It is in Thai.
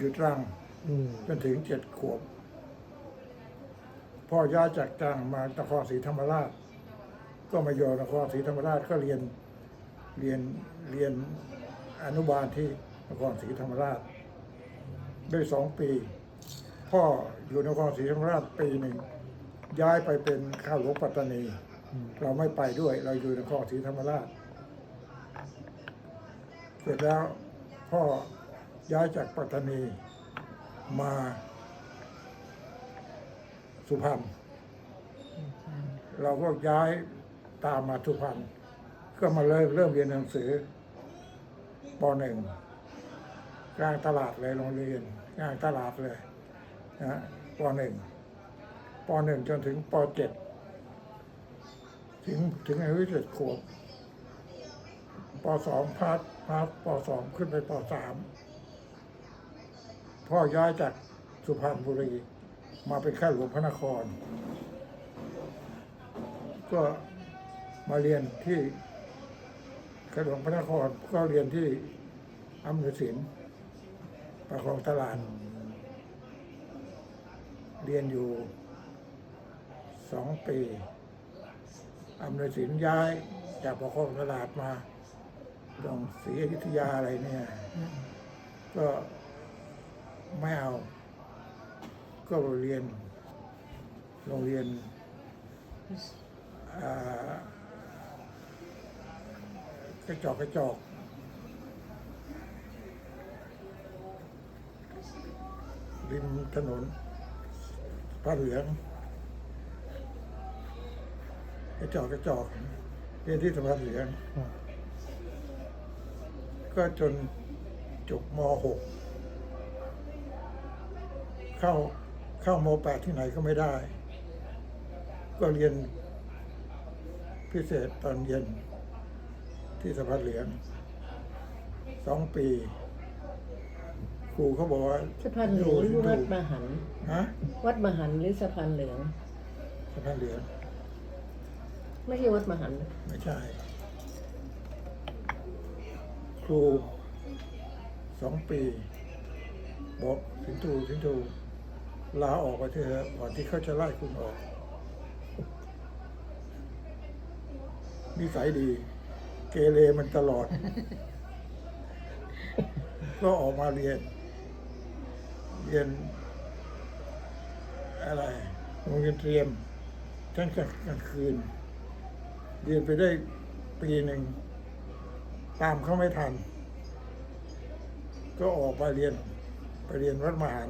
อยู่ตรังอืมจนถึงเจ็ดขวบ พ่อย้ายจากตรังมานครศรีธรรมราช ก็มาอยู่นครศรีธรรมราชก็เรียนเรียนเรียนอนุบาลที่นครศรีธรรมราช ได้สองปี พ่ออยู่นครศรีธรรมราชปีหนึ่งย้ายไปเป็นข้าวหลวงปัตตานี เราไม่ไปด้วย เราอยู่นครศรีธรรมราช เสร็จแล้วพ่อ ย้ายจากปัตตานีมาสุพรรณเราก็ย้ายตามมาสุพรรณก็มาเริ่มเริ่มเรียนหนังสือปหนึ่งกลางตลาดเลยโรงเรียนกลางตลาดเลยนะปหนึ่งปหนึ่งจนถึงปเจ็ดถึงถึงอายุเจ็ดขวบปสองพัดพัดปสองขึ้นไปปสาม พ่อย้ายจากสุพรรณบุรีมาเป็นข้าหลวงพระนคร ก็มาเรียนที่ขนมพระนครก็เรียนที่อำนวยศิลป์ประคองตลาดเรียนอยู่สองปีอำนวยศิลป์ย้ายจากประคองตลาดมาลงศรีอยุธยาอะไรเนี่ย ก็ ไม่เอา ก็เรียน โรงเรียนอ่ากระจอกกระจอกริมถนนพระเหลือง กระจอกกระจอกเรียนที่สะพานเหลือง ก็จนจบม .6 เข้าเข้าม .8 ที่ไหนก็ไม่ได้ ก็เรียนพิเศษตอนเย็นที่สะพานเหลืองสองปี ครูเขาบอกว่าสะพานเหลืองหรือวัดมหันต์ฮะวัดมหันต์หรือสะพานเหลืองสะพานเหลืองไม่ใช่วัดมหันต์ไม่ใช่ ครูสองปี บอกสินทูสินทู ลาออกไปเถอะก่อนที่เขาจะไล่คุณออกนิสัยดี เกเรมันตลอด ก็ออกมาเรียน เรียน อะไรโรงเรียนเตรียมทั้งกลางคืน เรียนไปได้ปีหนึ่ง ตามเขาไม่ทัน ก็ออกไปเรียน ไปเรียนวัดมหาร